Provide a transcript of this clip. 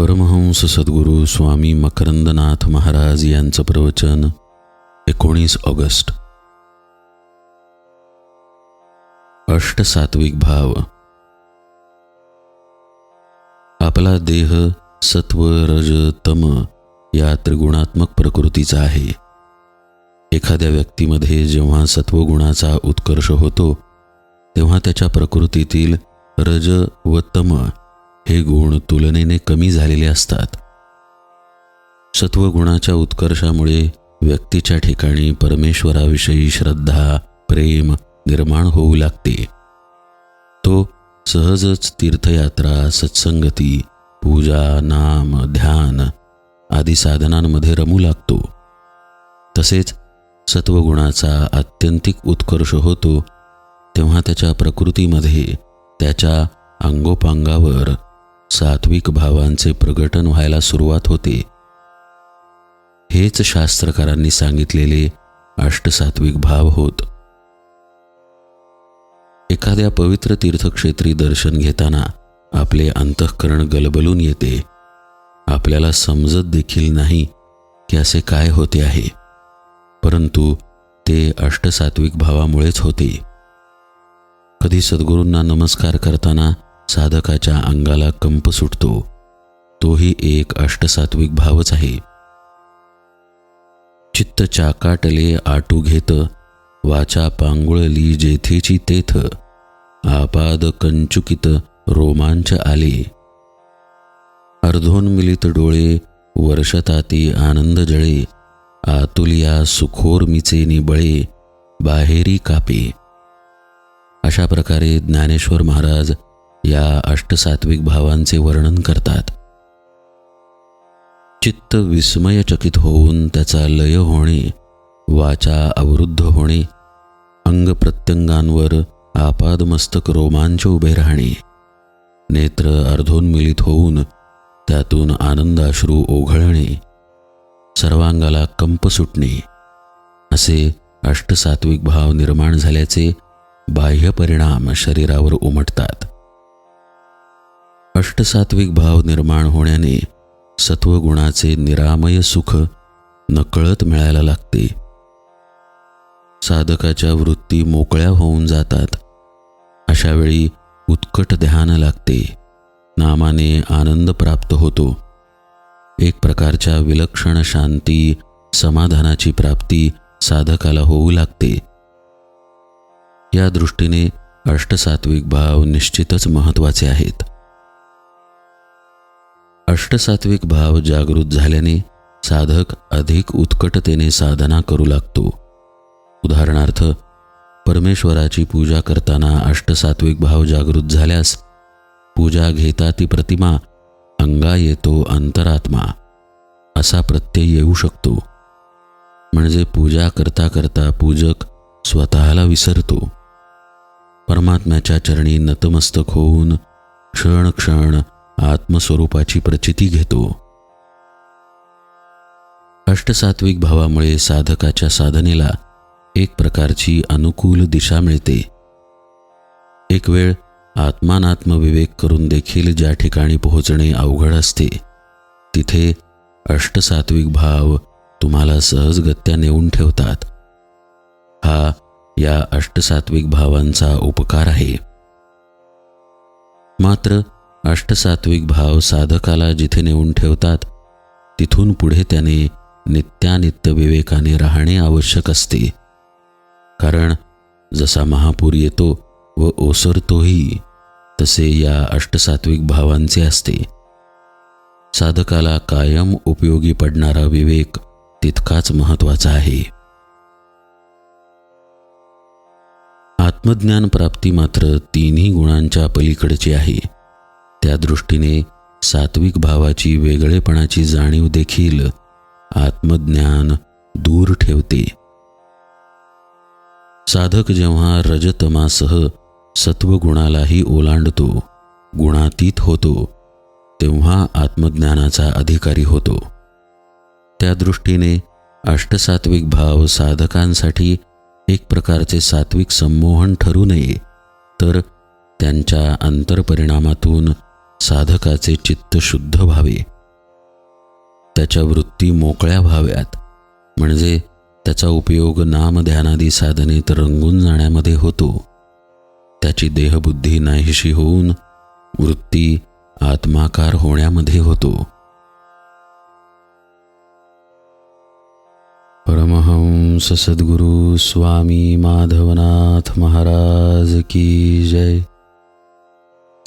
परमहंस सद्गुरू स्वामी मकरंदनाथ महाराज यांचं प्रवचन एकोणीस ऑगस्ट. अष्टसात्विक भाव. आपला देह सत्व रज तम या त्रिगुणात्मक प्रकृतीचा आहे. एखाद्या व्यक्तीमध्ये जेव्हा सत्वगुणाचा उत्कर्ष होतो तेव्हा त्याच्या प्रकृतीतील रज व तम हे गुण तुलनेने कमी झालेले असतात. सत्वगुणाच्या उत्कर्षामुळे व्यक्तीच्या ठिकाणी परमेश्वराविषयी श्रद्धा प्रेम निर्माण होऊ लागते. तो सहजच तीर्थयात्रा सत्संगती पूजा नाम ध्यान आदी साधनांमध्ये रमू लागतो. तसेच सत्वगुणाचा आत्यंतिक उत्कर्ष होतो तेव्हा त्याच्या प्रकृतीमध्ये त्याच्या अंगोपांगावर सात्विक भावांचे प्रगटन व्हायला सुरुवात होते. हेच शास्त्रकारांनी सांगितलेले अष्टसात्विक भाव होत. एखाद्या पवित्र तीर्थक्षेत्री दर्शन घेताना आपले अंतःकरण गलबलून येते. आपल्याला समजत देखील नाही की असे काय होते आहे. परंतु ते अष्टसात्विक भावामुळेच होते. कधी सद्गुरूंना नमस्कार करताना साधकाच्या अंगाला कंप सुटतो. तोही एक अष्टसात्विक भावच आहे. चित्त चाकाटले आटू घेत वाचा पांगुळली जेथेची तेथ आपाद कंचुकित रोमांच आले. अर्धोन्मिलित डोळे वर्षताती आनंद जळे आतुलिया सुखोर मिचेनी बळे बाहेरी कापे. अशा प्रकारे ज्ञानेश्वर महाराज या अष्टसात्विक भावांचे वर्णन करतात. चित्त विस्मयचकित होऊन त्याचा लय होणे वाचा अवरुद्ध होणे अंग प्रत्यंगांवर आपादमस्तक रोमांच उभे राहणे नेत्र अर्धोन्मिलित होऊन त्यातून आनंदाश्रू ओघळणे सर्वांगाला कंप सुटणे असे अष्टसात्विक भाव निर्माण झाल्याचे बाह्य परिणाम शरीरावर उमटतात. अष्टसात्विक भाव निर्माण होण्याने सत्वगुणाचे निरामय सुख नकळत मिळायला लागते. साधकाच्या वृत्ती मोकळ्या होऊन जातात. अशा वेळी उत्कट ध्यान लागते. नामाने आनंद प्राप्त होतो. एक प्रकारच्या विलक्षण शांती समाधानाची प्राप्ती साधकाला होऊ लागते. या दृष्टीने अष्टसात्विक भाव निश्चितच महत्त्वाचे आहेत. अष्टसात्विक भाव जागृत झाल्याने साधक अधिक उत्कटतेने साधना करू लागतो. उदाहरणार्थ परमेश्वराची पूजा करताना अष्टसात्विक भाव जागृत झाल्यास पूजा घेता ती प्रतिमा अंगा येतो अंतरात्मा असा प्रत्यय येऊ शकतो. म्हणजे पूजा करता करता पूजक स्वतःला विसरतो. परमात्म्याच्या चरणी नतमस्तक होऊन क्षण क्षण आत्मस्वरूपाची प्रचिती घेतो. अष्टसात्विक भावामुळे साधकाच्या साधनेला एक प्रकारची अनुकूल दिशा मिळते. एक वेळ आत्मानात्मविवेक करून देखील ज्या ठिकाणी पोहोचणे अवघड असते तिथे अष्टसात्विक भाव तुम्हाला सहजगत्या नेऊन ठेवतात. हा या अष्टसात्विक भावांचा उपकार आहे. मात्र अष्टसात्विक भाव साधकाला जिथे नेऊन ठेवतात तिथून पुढे त्याने नित्यानित्य विवेकाने राहणे आवश्यक असते. कारण जसा महापूर येतो व ओसरतोही तसे या अष्टसात्विक भावांचे असते. साधकाला कायम उपयोगी पडणारा विवेक तितकाच महत्त्वाचा आहे. आत्मज्ञान प्राप्ती मात्र तिन्ही गुणांच्या पलीकडची आहे. त्या दृष्टीने सात्विक भावाची वेगळेपणाची जाणीव देखील आत्मज्ञान दूर ठेवते. साधक जेव्हा रजतमासह सत्वगुणालाही ओलांडतो गुणातीत होतो तेव्हा आत्मज्ञानाचा अधिकारी होतो. त्या दृष्टीने अष्टसात्विक भाव साधकांसाठी एक प्रकारचे सात्विक संमोहन ठरू नये तर त्यांच्या अंतरपरिणामातून साधकाचे चित्त शुद्ध व्हावे. त्याच्या वृत्ती मोकळ्या व्हाव्यात. म्हणजे त्याचा उपयोग नामध्यानादी साधनेत रंगून जाण्यामध्ये होतो. त्याची देहबुद्धी नाहीशी होऊन वृत्ती आत्माकार होण्यामध्ये होतो. परमहंस सद्गुरु स्वामी माधवनाथ महाराज की जय.